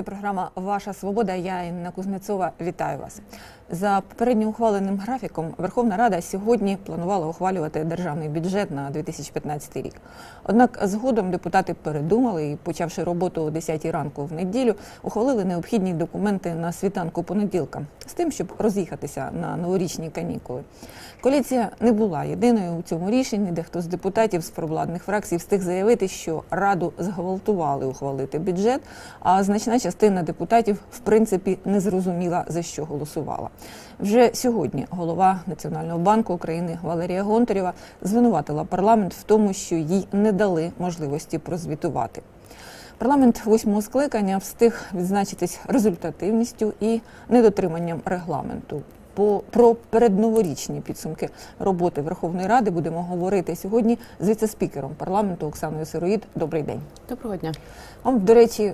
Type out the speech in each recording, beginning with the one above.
Це програма Ваша Свобода. Я Інна Кузнецова. Вітаю вас. За попередньо ухваленим графіком Верховна Рада сьогодні планувала ухвалювати державний бюджет на 2015 рік. Однак згодом депутати передумали і, почавши роботу о 10 ранку в неділю, ухвалили необхідні документи на світанку понеділка з тим, щоб роз'їхатися на новорічні канікули. Коаліція не була єдиною у цьому рішенні. Дехто з депутатів з провладних фракцій встиг заявити, що раду зґвалтували ухвалити бюджет. А значна частина депутатів, в принципі, не зрозуміла за що голосувала. Вже сьогодні голова Національного банку України Валерія Гонтарєва звинуватила парламент в тому, що їй не дали можливості прозвітувати. Парламент восьмого скликання встиг відзначитись результативністю і недотриманням регламенту. По про передноворічні підсумки роботи Верховної Ради будемо говорити сьогодні з віце-спікером парламенту Оксаною Сироїд. Добрий день. Доброго дня. А до речі,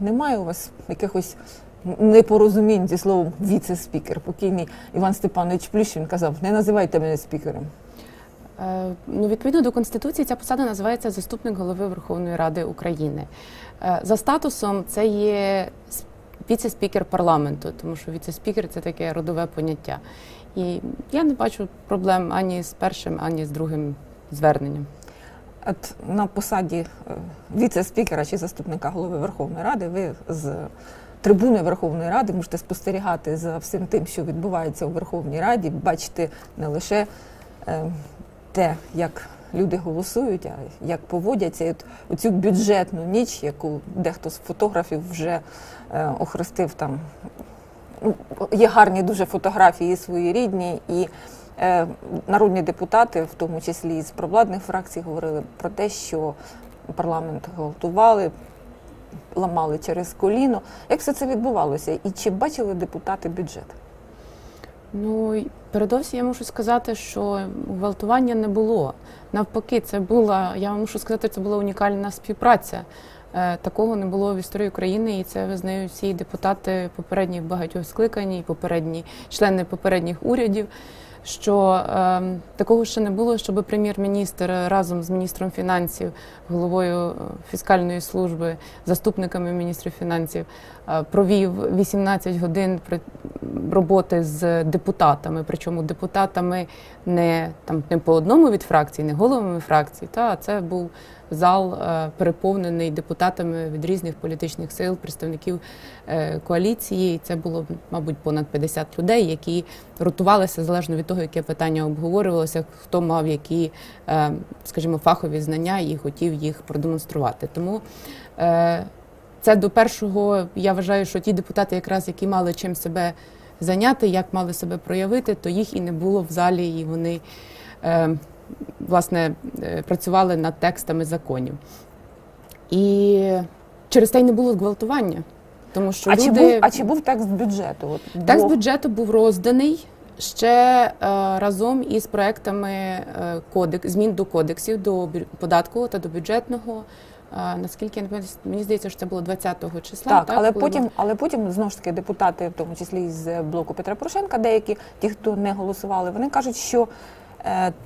немає у вас якихось непорозумінь зі словом віце-спікер. Покійний Іван Степанович Плющин казав: не називайте мене спікером. Е, ну, відповідно до конституції, ця посада називається заступник голови Верховної Ради України. Е, за статусом це є віце-спікер парламенту, тому що віце-спікер це таке родове поняття. І я не бачу проблем ані з першим, ані з другим зверненням. От на посаді е, віце-спікера чи заступника голови Верховної Ради ви з трибуни Верховної Ради можете спостерігати за всім тим, що відбувається у Верховній Раді, бачити не лише е, те, як люди голосують, а як поводяться. От оцю бюджетну ніч, яку дехто з фотографів вже е, охрестив там. Ну, Є гарні дуже фотографії свої рідні, і е, народні депутати, в тому числі з провладних фракцій, говорили про те, що парламент гвалтували, ламали через коліно. Як все це відбувалося? І чи бачили депутати бюджет? Ну передовсім я мушу сказати, що гвалтування не було. Навпаки, це була, я мушу сказати, це була унікальна співпраця. Е, такого не було в історії України, і це визнають всі депутати попередніх багатьох скликань, і попередні члени попередніх урядів. Що е, такого ще не було, щоб прем'єр-міністр разом з міністром фінансів, головою фіскальної служби, заступниками міністрів фінансів е, провів 18 годин роботи з депутатами. Причому депутатами не там не по одному від фракції, не головами фракцій. Та це був зал е, переповнений депутатами від різних політичних сил, представників е, коаліції. Це було, мабуть, понад 50 людей, які ротувалися залежно від того, яке питання обговорювалося, хто мав які, е, скажімо, фахові знання і хотів їх продемонструвати. Тому це до першого я вважаю, що ті депутати, якраз які мали чим себе зайняти, як мали себе проявити, то їх і не було в залі, і вони власне е, працювали над текстами законів. І через те й не було зґвалтування. Тому що а, люди... чи був, а чи був текст бюджету? От, Текст бюджету був розданий ще е, разом із проектами е, кодекс, змін до кодексів, до податкового та до бюджетного. Е, наскільки мені здається, що це було 20-го числа. Так, так але потім, але потім знову ж таки депутати, в тому числі з блоку Петра Порошенка, деякі ті, хто не голосували, вони кажуть, що Е,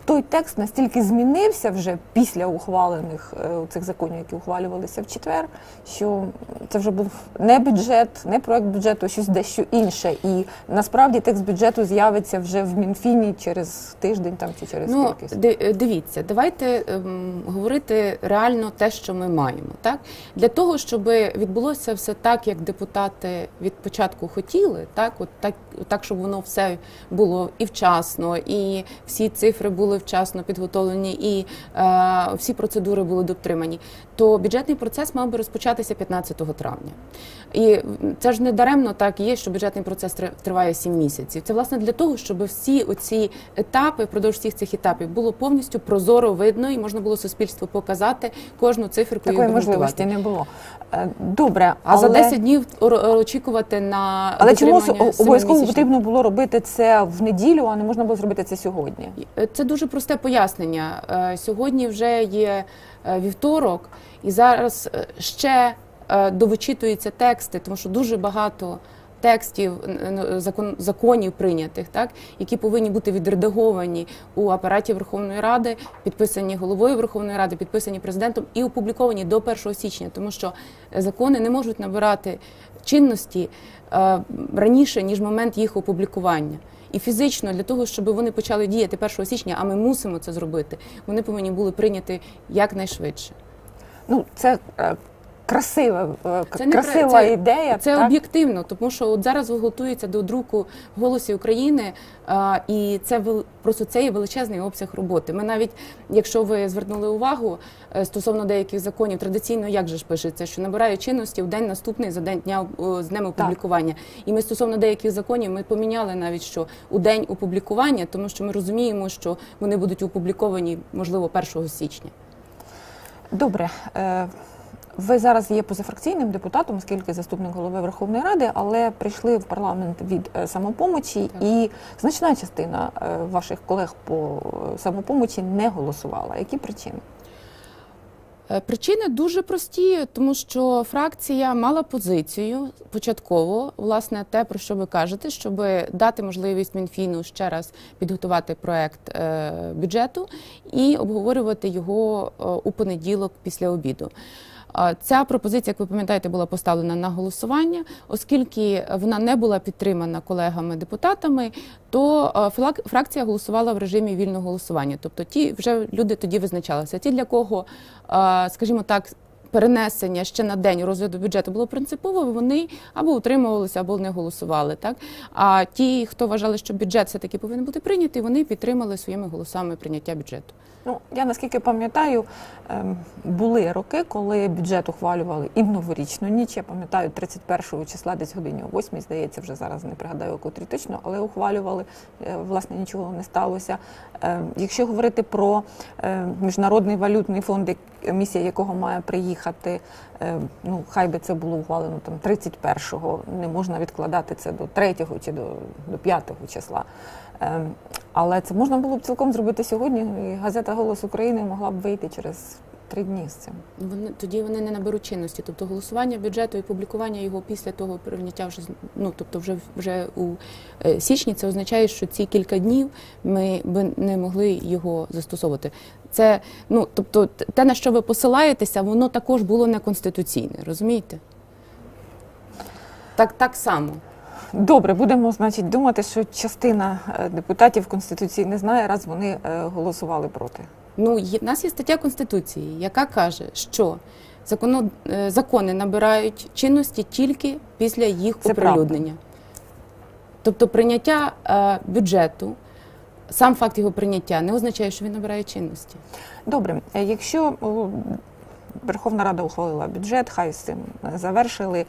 той текст настільки змінився вже після ухвалених е, цих законів, які ухвалювалися в четвер, що це вже був не бюджет, не проект бюджету, а щось дещо інше. І насправді текст бюджету з'явиться вже в Мінфіні через тиждень там чи через ну, кількість. Дивіться, давайте ем, говорити реально те, що ми маємо. Так для того, щоб відбулося все так, як депутати від початку хотіли, так от так, так, щоб воно все було і вчасно, і всі ці цифри були вчасно підготовлені і е, всі процедури були дотримані, то бюджетний процес мав би розпочатися 15 травня. І це ж не даремно так є, що бюджетний процес триває 7 місяців. Це власне для того, щоб всі оці етапи, впродовж всіх цих етапів було повністю прозоро видно і можна було суспільству показати кожну циферку. Такої можливості не було. Е, добре, а але... за 10 днів очікувати на але чому обов'язково потрібно було робити це в неділю, а не можна було зробити це сьогодні? Е, це дуже просте пояснення. Е, сьогодні вже є вівторок, і зараз ще довичитуються тексти, тому що дуже багато текстів закон, законів прийнятих, так які повинні бути відредаговані у апараті Верховної Ради, підписані головою Верховної Ради, підписані президентом і опубліковані до 1 січня, тому що е, закони не можуть набирати чинності е, раніше ніж момент їх опублікування. І фізично для того, щоб вони почали діяти 1 січня, а ми мусимо це зробити, вони повинні були прийняти якнайшвидше. Ну, це е, красива, е, Це не красива це- ідея. Це так? об'єктивно, тому що от зараз готується до друку голосів України, а, і це просто це є величезний обсяг роботи. Ми навіть, якщо ви звернули увагу е, стосовно деяких законів, традиційно як же ж пишеться, що набирає чинності в день наступний за день дня з днем опублікування. І ми стосовно деяких законів ми поміняли навіть що у день опублікування, тому що ми розуміємо, що вони будуть опубліковані можливо 1 січня. Добре. Е, Ви зараз є позафракційним депутатом, оскільки заступник голови Верховної Ради, але прийшли в парламент від е, самопомочі, Так. і значна частина е, ваших колег по самопомочі не голосувала. Які причини? Е, Причини дуже прості, тому що фракція мала позицію початково, власне, те, про що ви кажете, щоб дати можливість Мінфіну ще раз підготувати проект е, бюджету і обговорювати його е, у понеділок після обіду. Ця пропозиція, як ви пам'ятаєте, була поставлена на голосування, оскільки вона не була підтримана колегами-депутатами, то фракція голосувала в режимі вільного голосування. Тобто ті вже люди тоді визначалися. Ті, для кого, скажімо так, перенесення ще на день розгляду бюджету було принципово, вони або утримувалися, або не голосували. Так а ті, хто вважали, що бюджет все таки повинен бути прийнятий, вони підтримали своїми голосами прийняття бюджету. Ну, я наскільки пам'ятаю, ем, були роки, коли бюджет ухвалювали і в новорічну ніч. Я пам'ятаю, 31 числа, десь годині о 8, здається, вже зараз не пригадаю, котрі точно, але ухвалювали. Е, Власне, нічого не сталося. Ем, Якщо говорити про е, міжнародний валютний фонд, місія якого має приїхати, е, ну хай би це було ухвалено там 31-го, не можна відкладати це до 3-го чи до, до 5-го числа. Ем, Але це можна було б цілком зробити сьогодні. І газета Голос України могла б вийти через три дні з цим. Вони тоді вони не наберуть чинності. Тобто голосування бюджету і публікування його після того прийняття вже ну тобто вже вже у е, січні. Це означає, що ці кілька днів ми би не могли його застосовувати. Це ну тобто, те на що ви посилаєтеся, воно також було неконституційне, розумієте? Так, так само. Добре, будемо значить думати, що частина е, депутатів конституції не знає, раз вони е, голосували проти. Ну, є, нас є стаття Конституції, яка каже, що законо, е, закони набирають чинності тільки після їх Це оприлюднення. Тобто прийняття е, бюджету, сам факт його прийняття не означає, що він набирає чинності. Добре, е, якщо Верховна Рада ухвалила бюджет, хай з цим е, завершили.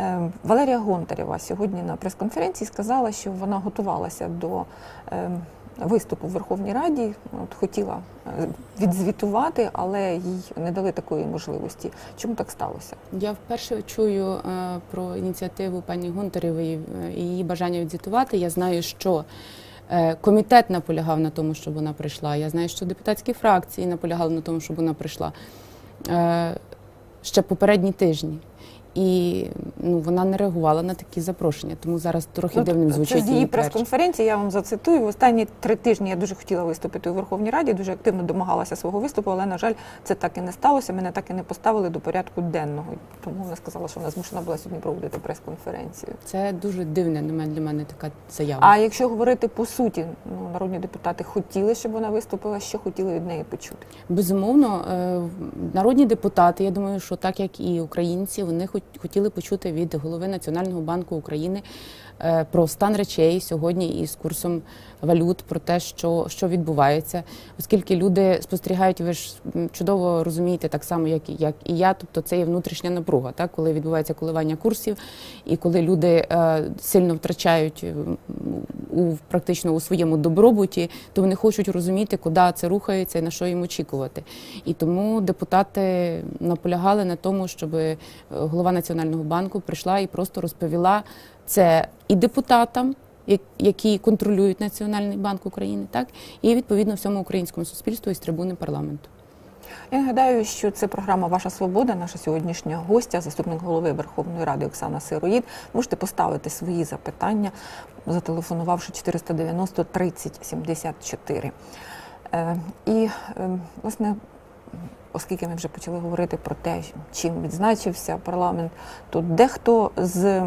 Е, Валерія Гонтарєва сьогодні на прес-конференції сказала, що вона готувалася до е, виступу в Верховній Раді, от хотіла е, відзвітувати, але їй не дали такої можливості. Чому так сталося? Я вперше чую е, про ініціативу пані Гонтарєвої е, і її бажання відзвітувати. Я знаю, що е, комітет наполягав на тому, щоб вона прийшла. Я знаю, що депутатські фракції наполягали на тому, щоб вона прийшла е, ще попередні тижні. І ну, вона не реагувала на такі запрошення, тому зараз трохи дивним це звучить з її прес-конференції. Я вам зацитую. В останні три тижні я дуже хотіла виступити у Верховній Раді, дуже активно домагалася свого виступу, але на жаль, це так і не сталося. Мене так і не поставили до порядку денного. Тому вона сказала, що вона змушена була сьогодні проводити прес-конференцію. Це дуже дивна для мене- для мене така заява. А якщо говорити по суті, ну народні депутати хотіли, щоб вона виступила, що хотіли від неї почути. Безумовно, е, народні депутати, я думаю, що так як і українці, вони хот- хотіли почути від голови Національного банку України е, про стан речей сьогодні із курсом валют, про те, що, що відбувається, оскільки люди спостерігають, ви ж чудово розумієте, так само, як, і- як і я. Тобто це є внутрішня напруга, так коли відбувається коливання курсів, і коли люди е, сильно втрачають у практично у своєму добробуті, то вони хочуть розуміти, куди це рухається і на що їм очікувати. І тому депутати наполягали на тому, щоб е, голова Національного банку прийшла і просто розповіла це і депутатам. Як- Які контролюють Національний банк України, так і відповідно всьому українському суспільству із трибуни парламенту. Я нагадаю, що це програма Ваша Свобода, наша сьогоднішня гостя, заступник голови Верховної Ради Оксана Сироїд. Можете поставити свої запитання, зателефонувавши 490 30 74. Е, І, е, власне, оскільки ми вже почали говорити про те, чим відзначився парламент, то дехто з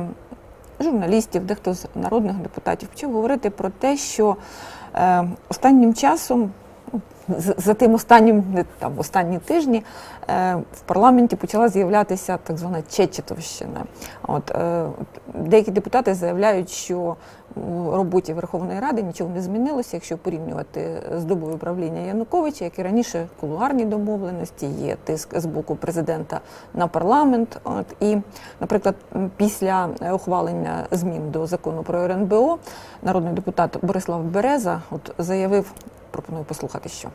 журналістів, дехто з народних депутатів почав говорити про те, що е, останнім часом, за тим останнім там останні тижні, е, в парламенті почала з'являтися так звана Чечетовщина. От е, деякі депутати заявляють, що у роботі Верховної Ради нічого не змінилося, якщо порівнювати з добою правління Януковича, як і раніше кулуарні домовленості, є тиск з боку президента на парламент. От і, наприклад, після ухвалення змін до закону про РНБО народний депутат Борислав Береза от заявив, пропоную послухати, що.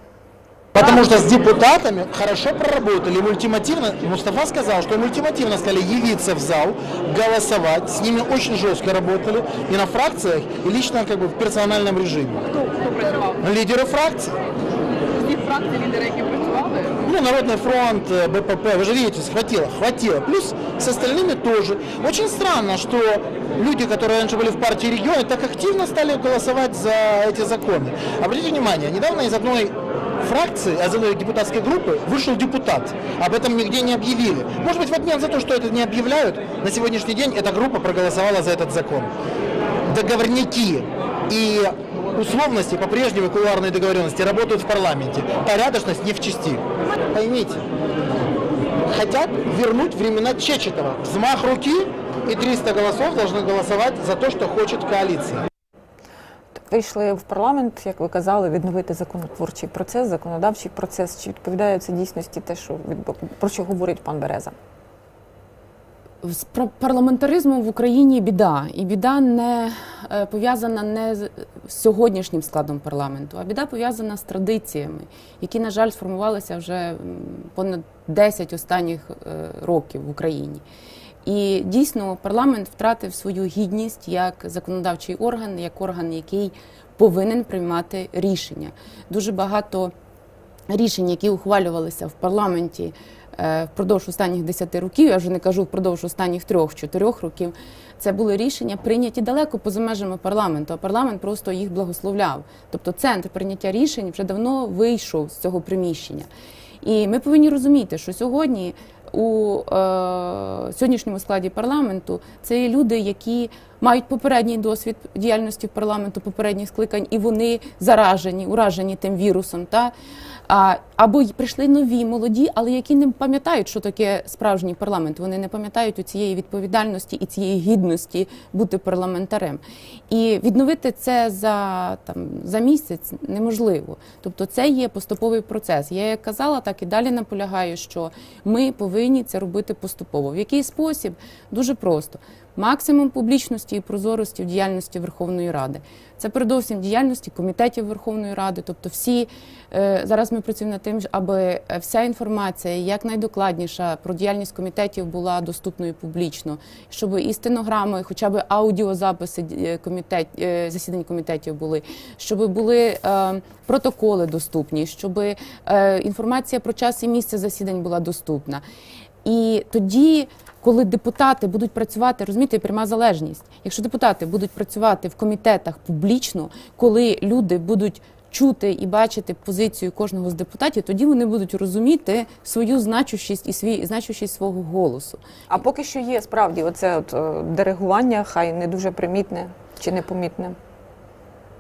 Потому что с депутатами хорошо проработали, им ультимативно, Мустафа сказал, что им ультимативно стали явиться в зал, голосовать, с ними очень жестко работали, и на фракциях, и лично как бы в персональном режиме. Хто, хто працював? Лидеры фракций, Всі фракції ну, Народный фронт, э, БПП, вы же видите, хватило, хватило. Плюс с остальными тоже. Очень странно, что люди, которые раньше были в партии региона, так активно стали голосовать за эти законы. Обратите внимание, недавно из одной фракции, из одной депутатской группы вышел депутат. Об этом нигде не объявили. Может быть, в обмен за то, что это не объявляют, на сегодняшний день эта группа проголосовала за этот закон. Договорники и условности, по-прежнему кулуарные договоренности работают в парламенте. Порядочность не в части. Поймите, хотят вернуть времена Чечетова. Взмах руки и 300 голосов должны голосовать за то, что хочет коалиция. Вийшли в парламент, як ви казали, відновити законотворчий процес, законодавчий процес. Чи відповідає це дійсності те, що про що говорить пан Береза? З пар- парламентаризмом в Україні біда, і біда не е, пов'язана не з сьогоднішнім складом парламенту, а біда пов'язана з традиціями, які, на жаль, сформувалися вже понад 10 останніх е, років в Україні. І дійсно парламент втратив свою гідність як законодавчий орган, як орган, який повинен приймати рішення. Дуже багато рішень, які ухвалювалися в парламенті впродовж останніх 10 років, я вже не кажу впродовж останніх 3-4 років, це були рішення прийняті далеко поза межами парламенту, а парламент просто їх благословляв. Тобто центр прийняття рішень вже давно вийшов з цього приміщення. І ми повинні розуміти, що сьогодні у е, сьогоднішньому складі парламенту це є люди, які мають попередній досвід діяльності парламенту, попередніх скликань, і вони заражені, уражені тим вірусом. Та? Або прийшли нові молоді, але які не пам'ятають, що таке справжній парламент. Вони не пам'ятають у цієї відповідальності і цієї гідності бути парламентарем. І відновити це за там за місяць неможливо. Тобто, це є поступовий процес. Я як казала, так і далі наполягаю, що ми повинні це робити поступово. В який спосіб дуже просто. Максимум публічності і прозорості в діяльності Верховної Ради. Це передовсім діяльності комітетів Верховної Ради. Тобто, всі е, зараз ми працюємо над тим, аби вся інформація як найдокладніша про діяльність комітетів була доступною публічно, щоб і стенограми, хоча б аудіозаписи е, комітет, е, засідань комітетів були, щоб були протоколи доступні, щоб інформація про час і місце засідань була доступна. І тоді, коли депутати будуть працювати, розумієте, пряма залежність. Якщо депутати будуть працювати в комітетах публічно, коли люди будуть чути і бачити позицію кожного з депутатів, тоді вони будуть розуміти свою значущість і свій значущість свого голосу. А поки що є справді оце от е, диригування, хай не дуже примітне чи непомітне.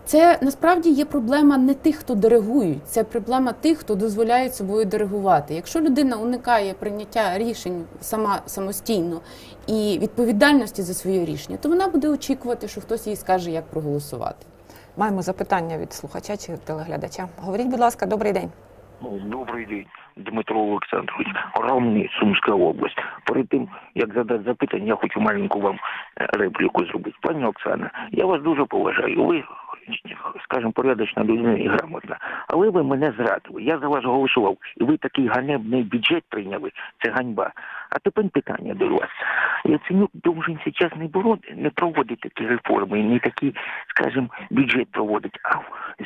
Це насправді є проблема не тих, хто диригують, це проблема тих, хто дозволяє собою диригувати. Якщо людина уникає прийняття рішень сама самостійно і відповідальності за своє рішення, то вона буде очікувати, що хтось їй скаже, як проголосувати. Маємо запитання від слухача чи телеглядача. Говоріть, будь ласка, добрий день. Добрий день, Дмитро Олександрович, Равний, Сумська область. Перед тим, як задати запитання, я хочу маленьку вам е, репліку зробити. Пані Оксана, я вас дуже поважаю. Ви, скажімо, порядочна людина і грамотна. Але ви мене зрадили. Я за вас голосував. І ви такий ганебний бюджет прийняли. Це ганьба. А тепер питання до вас. Яценюк должен зараз не, бороти, не проводити такі реформи, не такі, скажімо, бюджет проводить, а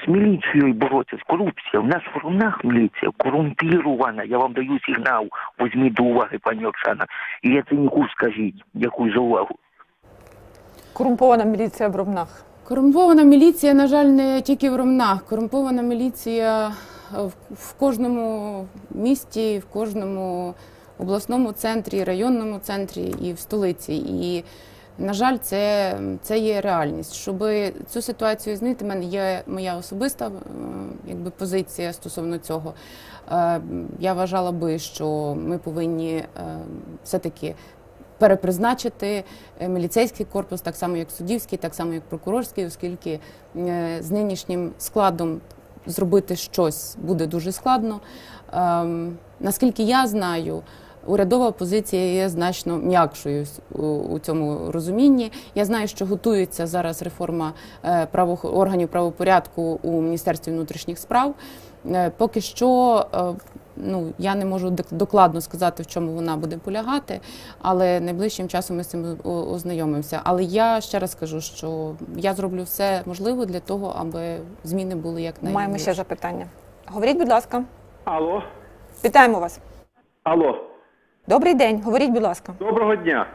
з міліцією боротися, з корупцією. У нас в Ромнах міліція корумпірована. Я вам даю сигнал, візьміть до уваги, пані Оксана. І Яценюку скажіть, дякую за увагу. Корумпована міліція в Ромнах. Корумпована міліція, на жаль, не тільки в Ромнах. Корумпована міліція в, в кожному місті, в кожному обласному центрі, районному центрі і в столиці. І, на жаль, це, це є реальність. Щоб цю ситуацію змінити, в мене є моя особиста е, якби, позиція стосовно цього. Е, Я вважала би, що ми повинні е, все-таки перепризначити е, міліцейський корпус, так само як суддівський, так само як прокурорський, оскільки е, з нинішнім складом зробити щось буде дуже складно. Ем, Наскільки я знаю, урядова позиція є значно м'якшою у, цьому розумінні. Я знаю, що готується зараз реформа е, органів правопорядку у Міністерстві внутрішніх справ. Поки що ну, я не можу докладно сказати, в чому вона буде полягати, але найближчим часом ми з цим ознайомимося. Але я ще раз кажу, що я зроблю все можливе для того, аби зміни були як найбільше. Маємо ще запитання. Говоріть, будь ласка. Алло, Вітаємо вас. алло, Добрий день. Говоріть, будь ласка. доброго дня.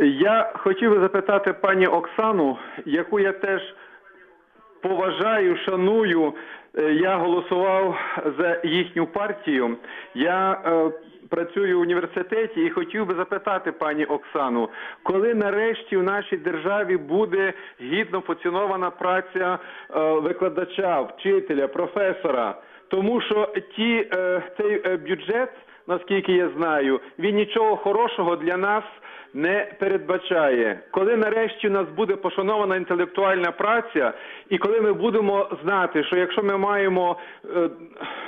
Я хотів би запитати пані Оксану, яку я теж поважаю, шаную. Е, Я голосував за їхню партію. Я е, працюю в університеті і хотів би запитати пані Оксану, коли нарешті в нашій державі буде гідно поцінована праця е, викладача, вчителя, професора. Тому що ті, цей бюджет, наскільки я знаю, він нічого хорошого для нас не передбачає. Коли нарешті у нас буде пошанована інтелектуальна праця, і коли ми будемо знати, що якщо ми маємо е,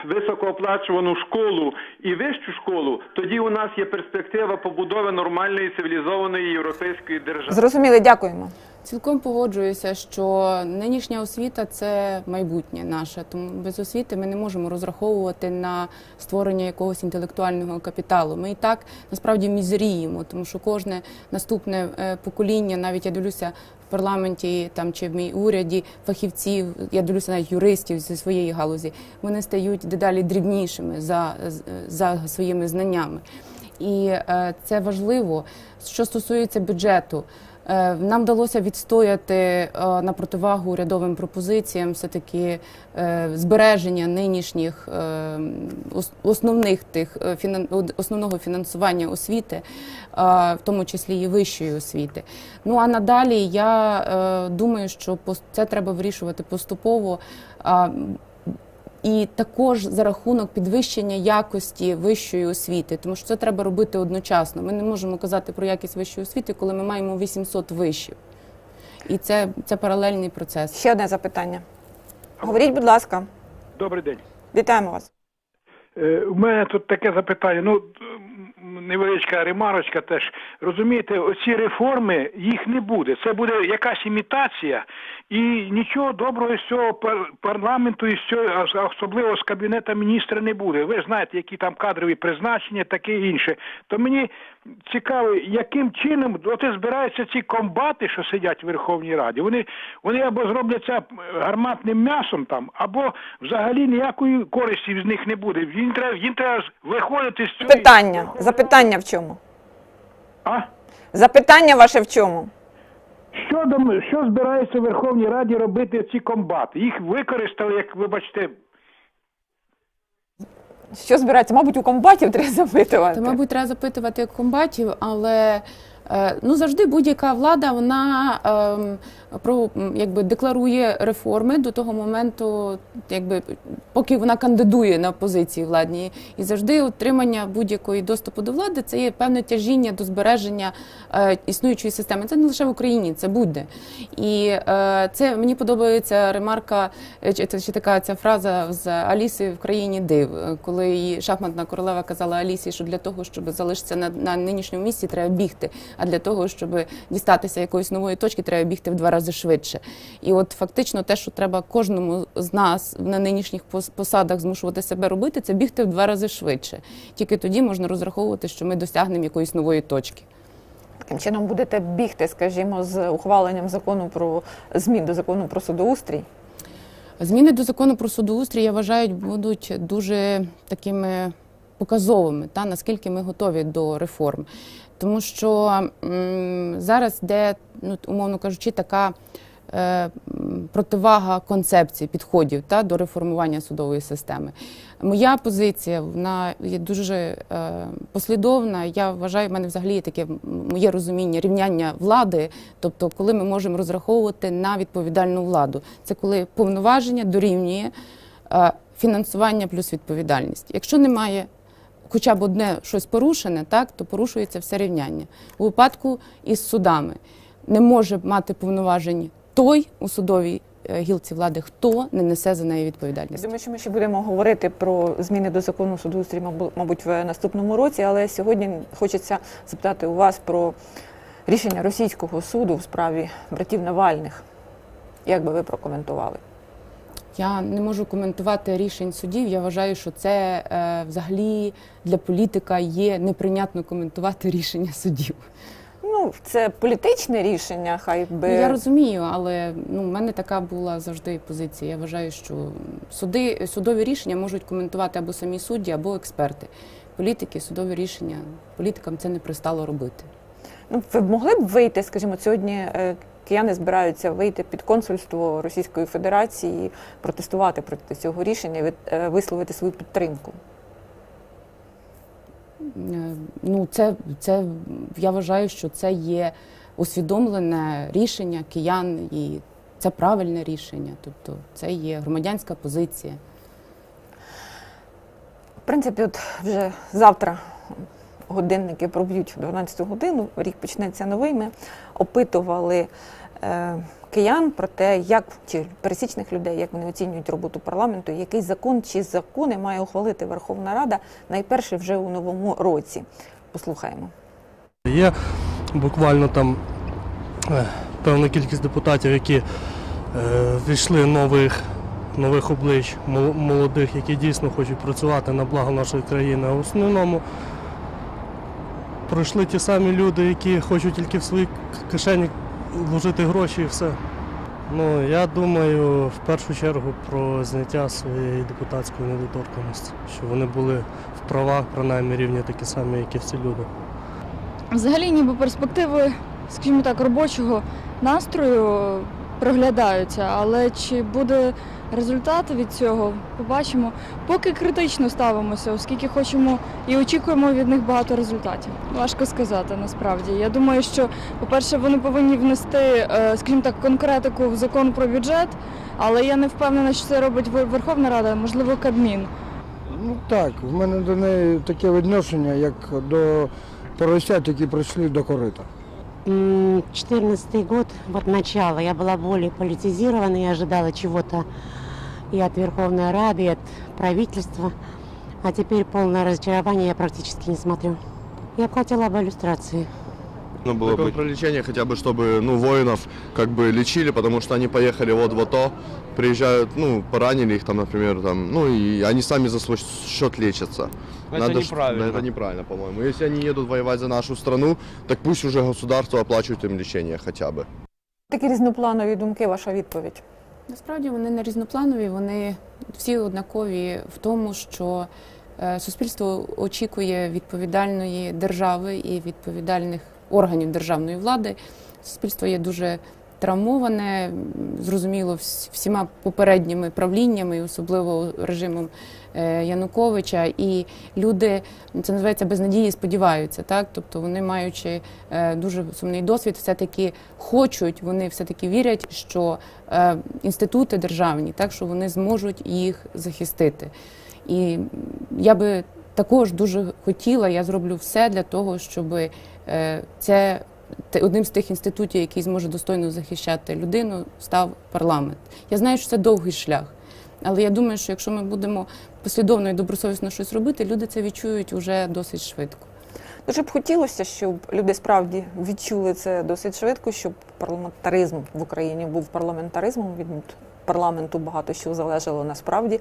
високооплачувану школу і вищу школу, тоді у нас є перспектива побудови нормальної цивілізованої європейської держави. Зрозуміли, дякуємо. Цілком погоджуюся, що нинішня освіта це майбутнє наше. Тому без освіти ми не можемо розраховувати на створення якогось інтелектуального капіталу. Ми і так насправді мізеріємо, тому що кожне наступне е, покоління, навіть я дивлюся в парламенті там чи в мій уряді фахівців, я дивлюся навіть юристів зі своєї галузі. Вони стають дедалі дрібнішими за, за своїми знаннями. І е, це важливо. Що стосується бюджету, нам вдалося відстояти е, на противагу урядовим пропозиціям все-таки е, збереження нинішніх е, основних тих е, основного фінансування освіти, е, в тому числі і вищої освіти. Ну а надалі я е, думаю, що це треба вирішувати поступово. І також за рахунок підвищення якості вищої освіти, тому що це треба робити одночасно. Ми не можемо казати про якість вищої освіти, коли ми маємо 800 вишів. І це, це паралельний процес. Ще одне запитання. Говоріть, будь ласка. Добрий день. Вітаємо вас. Е, У мене тут таке запитання. Ну, невеличка ремарочка теж. Розумієте, оці реформи їх не буде. Це буде якась імітація, і нічого доброго з цього пар- парламенту і з цього, особливо з кабінета міністра не буде. Ви знаєте, які там кадрові призначення, таке інше. То мені цікаво, яким чином от і збираються ці комбати, що сидять в Верховній Раді. Вони, вони або зробляться гарматним м'ясом там, або взагалі ніякої користі з них не буде. Їм треба, їм треба виходити з цього. Питання. Запитання в чому? А? Запитання ваше в чому? Що, що збираються в Верховній Раді робити ці комбати? Їх використали, як вибачте, Що збирається? Мабуть, у комбатів треба запитувати. Та, мабуть, треба запитувати комбатів, але ну завжди будь-яка влада вона ем, про якби декларує реформи до того моменту, якби поки вона кандидує на позиції владні. І завжди утримання будь-якої доступу до влади це є певне тяжіння до збереження е, існуючої системи. Це не лише в Україні, це будь-де. І е, це мені подобається ремарка, е, чи, чи така ця фраза з Аліси в країні див, е, коли шахматна королева казала Алісі, що для того, щоб залишитися на, на нинішньому місці, треба бігти. А для того, щоб дістатися якоїсь нової точки, треба бігти в два рази швидше. І от фактично те, що треба кожному з нас на нинішніх посадах змушувати себе робити, це бігти в два рази швидше. Тільки тоді можна розраховувати, що ми досягнемо якоїсь нової точки. Таким чином будете бігти, скажімо, з ухваленням закону про змін до закону про судоустрій. Зміни до закону про судоустрій, я вважаю, будуть дуже такими показовими, та наскільки ми готові до реформ. Тому що зараз йде, ну умовно кажучи, така е, противага концепцій, підходів та, до реформування судової системи. Моя позиція вона є дуже е, послідовна. Я вважаю, в мене взагалі таке моє розуміння рівняння влади, тобто, коли ми можемо розраховувати на відповідальну владу. Це коли повноваження дорівнює е, фінансування плюс відповідальність. Якщо немає хоча б одне щось порушене, так то порушується все рівняння. У випадку із судами не може мати повноважень той у судовій е, гілці влади, хто не несе за неї відповідальність. думаю, що ми ще будемо говорити про зміни до закону судоустрій, мабуть, в наступному році, але сьогодні хочеться запитати у вас про рішення російського суду в справі братів Навальних. Як би ви прокоментували? Я не можу коментувати рішень судів. Я вважаю, що це е, взагалі для політика є неприйнятно коментувати рішення судів. Ну, це політичне рішення, хай би Ну, я розумію, але ну, в мене така була завжди позиція. Я вважаю, що суди, судові рішення можуть коментувати або самі судді, або експерти. Політики, судові рішення, політикам це не пристало робити. Ну, ви могли б вийти, скажімо, сьогодні е, кияни збираються вийти під консульство Російської Федерації, протестувати проти цього рішення, е, висловити свою підтримку. Е, Ну, це, це я вважаю, що це є усвідомлене рішення киян, і це правильне рішення. Тобто це є громадянська позиція. В принципі, от вже завтра годинники проб'ють 12 годину, рік почнеться новий. Ми опитували е, киян про те, як чи пересічних людей, як вони оцінюють роботу парламенту, який закон чи закони має ухвалити Верховна Рада найперше вже у новому році. Послухаємо. Є буквально там е, певна кількість депутатів, які е, війшли нових, нових облич, молодих, які дійсно хочуть працювати на благо нашої країни. В основному пройшли ті самі люди, які хочуть тільки в свої кишені вложити гроші і все. Ну, я думаю, в першу чергу про зняття своєї депутатської недоторканності, щоб вони були в правах, принаймні рівні такі самі, як і всі люди. Взагалі, ніби перспективи, скажімо так, робочого настрою проглядаються, але чи буде результат від цього, побачимо. Поки критично ставимося, оскільки хочемо і очікуємо від них багато результатів. Важко сказати насправді. Я думаю, що, по-перше, вони повинні внести, е, скажімо так, конкретику в закон про бюджет, але я не впевнена, що це робить Вер- Верховна Рада, можливо, Кабмін. Ну так, в мене до неї таке відношення, як до поросят, які прийшли до корита. 2014 год, вот начало, я была более политизирована, я ожидала чего-то и от Верховной Рады, и от правительства. А теперь полное разочарование я практически не смотрю. Я бы хотела об иллюстрации. Ну, было бы... про лечение хотя бы, чтобы, ну, воинов как бы лечили, потому что они поехали вот в АТО, приезжают, ну, поранили их там, например, там, ну, и они сами за свой счет лечатся. Это ж- неправильно. Да, это неправильно, по-моему. Если они едут воевать за нашу страну, так пусть уже государство оплачивает им лечение хотя бы. Такі різнопланові думки, ваша відповідь. Насправді вони не різнопланові, вони всі однакові в тому, що е, суспільство очікує відповідальної держави і відповідальних органів державної влади. Суспільство є дуже травмоване, зрозуміло, всіма попередніми правліннями, особливо режимом е, Януковича. І люди це називається без надії, сподіваються. Так, тобто вони, маючи е, дуже сумний досвід, все-таки хочуть, вони все-таки вірять, що е, інститути державні, так що вони зможуть їх захистити. І я би також дуже хотіла, я зроблю все для того, щоб е, це те- одним з тих інститутів, який зможе достойно захищати людину, став парламент. Я знаю, що це довгий шлях. Але я думаю, що якщо ми будемо послідовно і добросовісно щось робити, люди це відчують уже досить швидко. Дуже б хотілося, щоб люди справді відчули це досить швидко, щоб парламентаризм в Україні був парламентаризмом. Від парламенту багато що залежало насправді.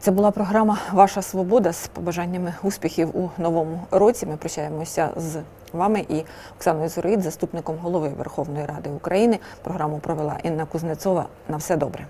Це була програма Ваша Свобода з побажаннями успіхів у новому році. Ми прощаємося з вами і Оксаною Зурид, заступником голови Верховної Ради України. Програму провела Інна Кузнецова. На все добре.